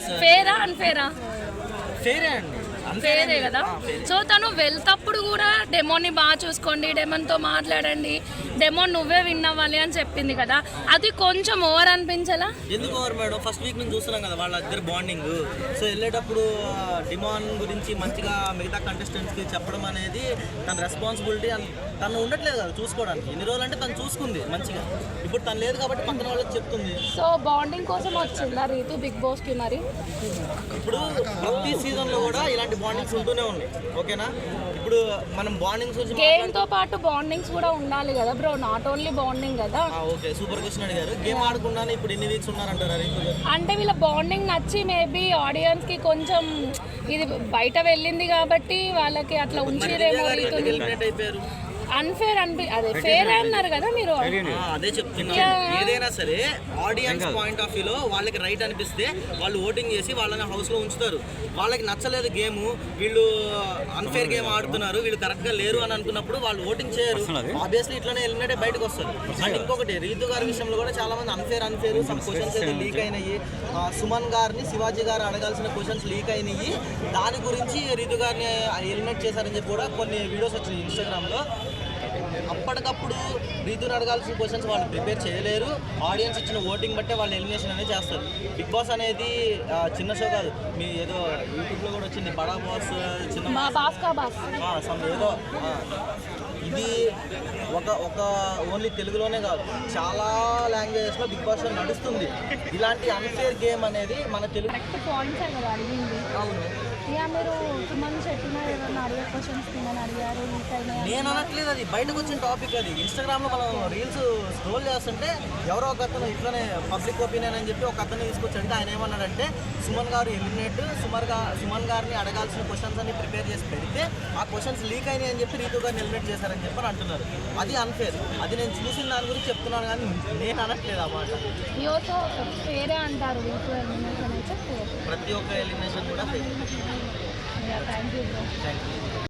ఫేరా అన్ఫేరా? ఫేరే అండి. ఫేరే కదా? సో తను వెళ్తప్పుడు కూడా డెమోని బాగా చూసుకోండి డెమోన్తో మాట్లాడండి. డెమోన్ నువ్వే విన్ అవ్వాలి అని చెప్పింది కదా. అది కొంచెం ఓవర్ అనిపించలా? ఎందుకు ఓవర్ మేడం? ఫస్ట్ వీక్ నుంచి చూస్తున్నాం కదా వాళ్ళ ఇద్దరు బాండింగ్. సో వెళ్ళేటప్పుడు డిమాండ్ గురించి మంచిగా మిగతా కంటెస్టెంట్స్కి చెప్పడం అనేది తన రెస్పాన్సిబిలిటీ తను ఉండట్లేదు కదా చూసుకోవడానికి. ఎన్ని రోజులు అంటే తను చూసుకుంది మంచిగా. ఇప్పుడు తను లేదు కాబట్టి పక్కన వాళ్ళకి చెప్తుంది. సో బాండింగ్ కోసం వచ్చిందా రీతు బిగ్ బాస్కి మరి? ఇప్పుడు ప్రతి సీజన్లో కూడా ఇలాంటి బాండింగ్స్ ఉంటూనే ఉన్నాయి. ఓకేనా? ఇప్పుడు మనం బాండింగ్స్ గురించి గేమ్తో పాటు బాండింగ్స్ కూడా ఉండాలి కదా బ్రో. నాట్ ఓన్లీ బాండింగ్ కదా. ఓకే. సూపర్ క్వశ్చన్ అడిగారు. గేమ్ ఆడకుండానే ఇప్పుడు ఎన్ని వీక్స్ ఉన్నారంటారా అంటే వీళ్ళ బాండింగ్ నచ్చి మేబీ ఆడియన్స్కి కొంచెం ఇది బయట వెళ్ళింది కాబట్టి వాళ్ళకి అట్లా ఉంచిరేమో అయిపోయారు? అన్ఫేర్ అనిపి అదే ఫేర్ అన్నారు కదా మీరు. అదే చెప్తున్నా. ఏదైనా సరే ఆడియన్స్ పాయింట్ ఆఫ్ వ్యూలో వాళ్ళకి రైట్ అనిపిస్తే వాళ్ళు ఓటింగ్ చేసి వాళ్ళని హౌస్లో ఉంచుతారు. వాళ్ళకి నచ్చలేదు గేమ్ వీళ్ళు అన్ఫేర్ గేమ్ ఆడుతున్నారు వీళ్ళు కరెక్ట్గా లేరు అని అనుకున్నప్పుడు వాళ్ళు ఓటింగ్ చేయరు. ఆబ్వియస్లీ ఇట్లానే ఎలిమినేట్ బయటకు వస్తారు. అండ్ ఇంకొకటి రీతు గారి విషయంలో కూడా చాలా మంది అన్ఫేర్ అన్ఫేర్ సమ్ క్వశ్చన్స్ అయితే లీక్ అయినాయి. సుమన్ గారిని శివాజీ గారు అడగాల్సిన క్వశ్చన్స్ లీక్ అయినాయి. దాని గురించి రీతు గారిని ఎలిమినేట్ చేశారని చెప్పి కూడా కొన్ని వీడియోస్ వచ్చినాయి ఇన్స్టాగ్రామ్లో. అప్పటికప్పుడు రీతుని అడగాల్సిన క్వశ్చన్స్ వాళ్ళు ప్రిపేర్ చేయలేరు. ఆడియన్స్ ఇచ్చిన ఓటింగ్ బట్టే వాళ్ళు ఎలిమినేషన్ అనేది చేస్తారు. బిగ్ బాస్ అనేది చిన్న షో కాదు. మీ ఏదో యూట్యూబ్లో కూడా వచ్చింది. బడా బాస్ చిన్న బాస్ ఏదో ఇది ఒక ఒక ఓన్లీ తెలుగులోనే కాదు. చాలా లాంగ్వేజెస్లో బిగ్ బాస్ నడుస్తుంది. ఇలాంటి అన్ఫేర్ గేమ్ అనేది మన తెలుగు అవును. ఇక మీరు సుమన్ అడిగే క్వశ్చన్స్ కింద అడిగారు నేను అనట్లేదు అది. బయటకు వచ్చిన టాపిక్ అది. ఇన్స్టాగ్రామ్లో మనం రీల్స్ స్క్రోల్ చేస్తుంటే ఎవరో ఒక అతను ఇట్లనే పబ్లిక్ ఒపీనియన్ అని చెప్పి ఒక అతను తీసుకొచ్చాడంటే ఆయన ఏమన్నాడంటే సుమన్ గారు ఎలిమినేట్ సుమన్గా సుమన్ గారిని అడగాల్సిన క్వశ్చన్స్ అన్ని ప్రిపేర్ చేసి పెడితే ఆ క్వశ్చన్స్ లీక్ అయినాయి అని చెప్పి రీతు గారిని ఎలిమినేట్ చేశారని చెప్పి అంటున్నారు. అది అన్ఫేర్ అది నేను చూసిన దాని గురించి చెప్తున్నాను కానీ నేను అనట్లేదు ఆ మాట. యోతో ఫేరే అంటారు ప్రతి ఒక్క ఎలిమినేషన్ కూడా 你要干净的